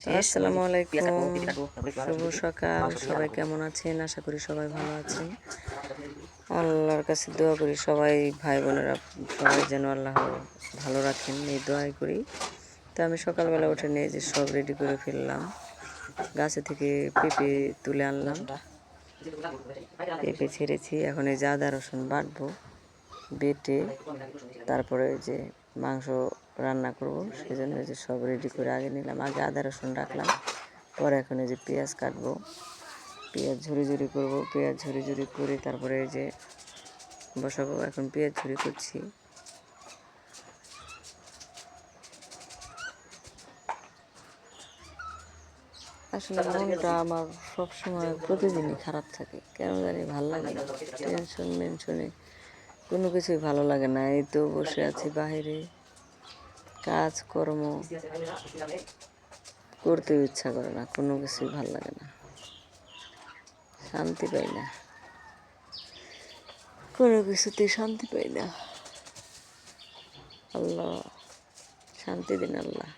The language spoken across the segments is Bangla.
আসসালামু আলাইকুম। শুভ সকাল সবাই কেমন আছেন? আশা করি সবাই ভালো আছেন। আল্লাহর কাছে দোয়া করি সবাই ভাই বোনেরা সবাই যেন আল্লাহ ভালো রাখেন এই দোয়াই করি। তো আমি সকালবেলা উঠে নিয়ে যে সব রেডি করে ফেললাম গাছে থেকে পেঁপে তুলে আনলাম। পেঁপে ছেড়েছি এখন এই যে আদা রসুন বাটবো বেটে তারপরে ওই যে মাংস রান্না করব সেই জন্য যে সব রেডি করে আগে নিলাম, আগে আদা, রসুন রাখলাম, পরে এখন এই যে পেঁয়াজ কাটবো। পেঁয়াজ ঝুরি ঝুরি করব, পেঁয়াজ ঝুরি ঝুরি করে তারপরে এই যে বসাবো, এখন পেঁয়াজ ঝুরি করছি। আসলে মনটা আমার সবসময় প্রতিদিনই খারাপ থাকে, কেন জানি ভালো লাগে না টেনশন মেনশনে কোনো কিছুই ভালো লাগে না, এই তো বসে আছি বাইরে। কাজকর্ম করতে ইচ্ছা করে না, কোনো কিছুই ভালো লাগে না। শান্তি পাই না। কোনো কিছুতে শান্তি পাই না। আল্লাহ, শান্তি দিন আল্লাহ।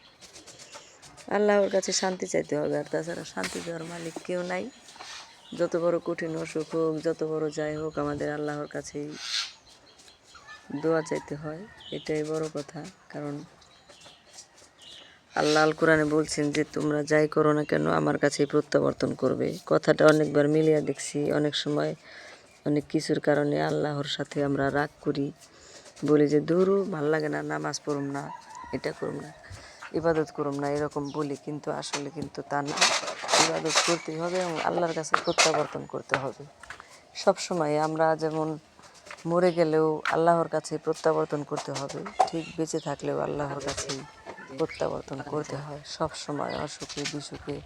আল্লাহর কাছে শান্তি চাইতে হবে, আর তাছাড়া শান্তি দেওয়ার মালিক কেউ নাই। যত বড় কঠিন অসুখ হোক, যত বড় যাই হোক, আমাদের আল্লাহর কাছেই দোয়া চাইতে হয়। এটাই বড় কথা, কারণ আল্লাহ আল কোরআনে বলছেন যে, তোমরা যাই করো না কেন, আমার কাছেই প্রত্যাবর্তন করবে। কথাটা অনেকবার মিলিয়ে দেখছি। অনেক সময় অনেক কিছুর কারণে আল্লাহর সাথে আমরা রাগ করি। বলি যে দূরও ভালো লাগে না, নামাজ পড়ুম না, এটা করুম না, ইবাদত করুম না, এরকম বলি। কিন্তু আসলে কিন্তু তা না। ইবাদত করতেই হবে এবং আল্লাহর কাছে প্রত্যাবর্তন করতে হবে। সব সময় আমরা যেমন মরে গেলেও আল্লাহর কাছে প্রত্যাবর্তন করতে হবে, ঠিক বেঁচে থাকলেও আল্লাহর কাছেই। প্রত্যাবর্তন করতে হয়। সব সময় অসুখে, বিসুখে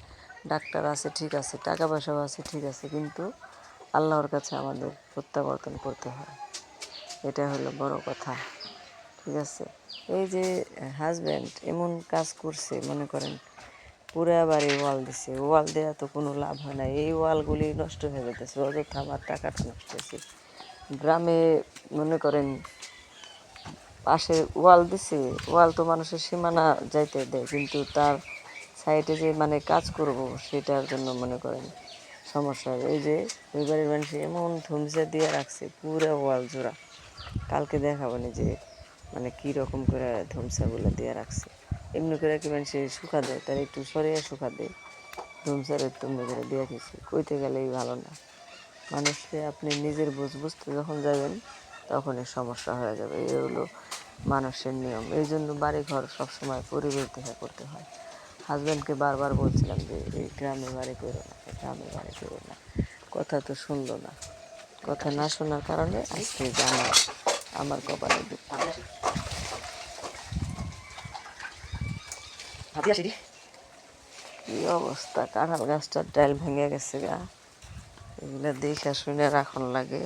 ডাক্তার আছে, ঠিক আছে, টাকা পয়সাও আছে, ঠিক আছে, কিন্তু আল্লাহর কাছে আমাদের প্রত্যাবর্তন করতে হয়। এটা হলো বড় কথা, ঠিক আছে? এই যে হাজব্যান্ড এমন কাজ করছে, মনে করেন, পুরা বাড়ি ওয়াল দিছে, ওয়াল দেওয়া তো কোনো লাভ হয় না, এই ওয়ালগুলি নষ্ট হয়ে যেতেছে অযথা আমার টাকাটা নষ্ট হয়েছে। গ্রামে মনে করেন পাশে ওয়াল দিছে, ওয়াল তো মানুষের সীমানা যাইতে দেয়, কিন্তু তার সাইডে যে মানে কাজ করব সেটার জন্য মনে করেন সমস্যা। এই যে ওই বাড়ির মানুষ এমন থমসে দিয়ে রাখছে, পুরো ওয়াল জোড়া। কালকে দেখাবো না যে মানে কী রকম করে ধুমসাগুলো দিয়ে রাখছে। এমনি করে কি মানুষ শুকা দেয়, তার একটু সরিয়ে শুকা দেয়। ধুমসারে তুমি করে দিয়ে দিচ্ছে কইতে গেলেই ভালো না। মানুষকে আপনি নিজের বুঝ বুঝতে যখন যাবেন তখনই সমস্যা হয়ে যাবে। এই হলো মানুষের নিয়ম। এই জন্য বাড়ি ঘর সবসময় পরিবেশ দেখা করতে হয়। হাজব্যান্ডকে বারবার বলছিলাম যে এই গ্রামে বাড়ি করো না গ্রামে বাড়ি করো না। কথা তো শুনলো না। কথা না শোনার কারণে আজকে আমার আমার কপালে দুঃখ। কি অবস্থা? কাঁঠাল গাছটার ডাল ভেঙে গেছে গা। এগুলো দেখে শুনে রাখন লাগে।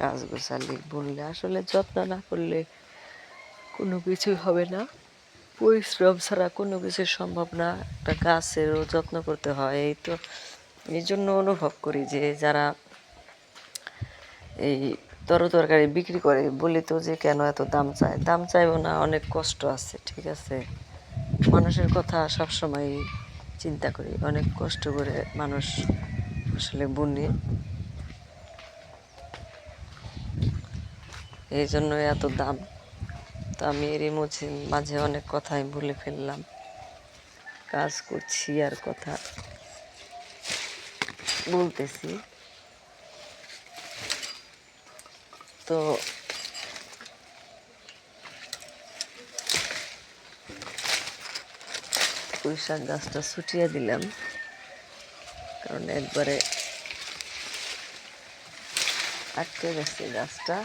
গাছ গোছালি বুনলে আসলে যত্ন না করলে কোনো কিছুই হবে না। পরিশ্রম ছাড়া কোনো কিছু সম্ভব না। একটা গাছেরও যত্ন করতে হয়। এই তো এই জন্য অনুভব করি যে যারা এই তর তরকারি বিক্রি করে, বলি তো যে কেন এত দাম চায়? দাম চাইব না, অনেক কষ্ট আছে, ঠিক আছে? মানুষের কথা সবসময় চিন্তা করি। অনেক কষ্ট করে মানুষ আসলে বুনে। এই জন্য এত দাম। তো আমি এরই মাঝে মাঝে অনেক কথাই বলে ফেললাম। কাজ করছি আর কথা বলতেছি। তো পুঁই শাক গাছটা ছুটিয়ে দিলাম। কারণ একবারে আটকে গেছে গাছটা।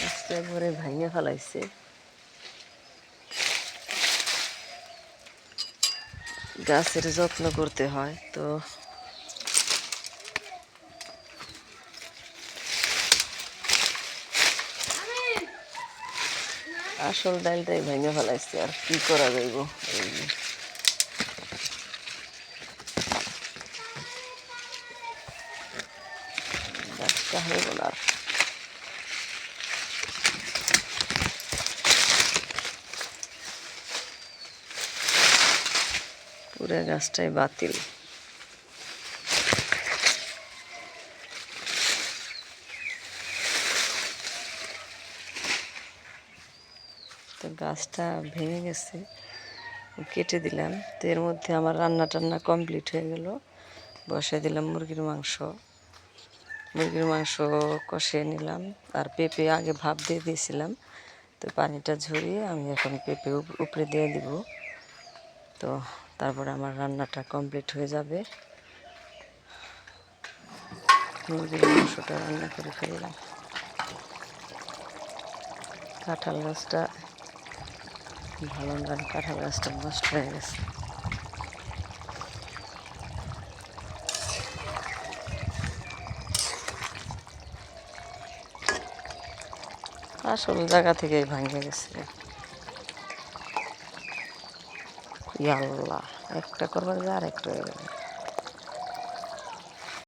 গাছটা একবারে ভেঙে ফেলাইছে গাছের যত্ন করতে হয়, তো আসল ডালটাই ভেঙে ফেলাইছে, আর কি করা যাইব। গাছটা হইব না আর। পুরো গাছটাই বাতিল। তো গাছটা ভেঙে গেছে, কেটে দিলাম। তো এর মধ্যে আমার রান্না টান্না কমপ্লিট হয়ে গেল। বসে দিলাম মুরগির মাংস। মুরগির মাংস কষিয়ে নিলাম। আর পেঁপে আগে ভাপ দিয়ে দিয়েছিলাম। তো পানিটা ঝরিয়ে আমি এখন পেঁপে উপ- উপরে দিয়ে দিব। তো তারপরে আমার রান্নাটা কমপ্লিট হয়ে যাবে। মুরগির মাংসটা রান্না করে ফেললাম। কাঁঠাল গাছটা ভালো না, কাঁঠাল গাছটা নষ্ট হয়ে গেছে। আসল জায়গা থেকেই ভাঙে গেছে। ইয়াল্লাহ একটা করবার যা আর একটা হয়ে গেল।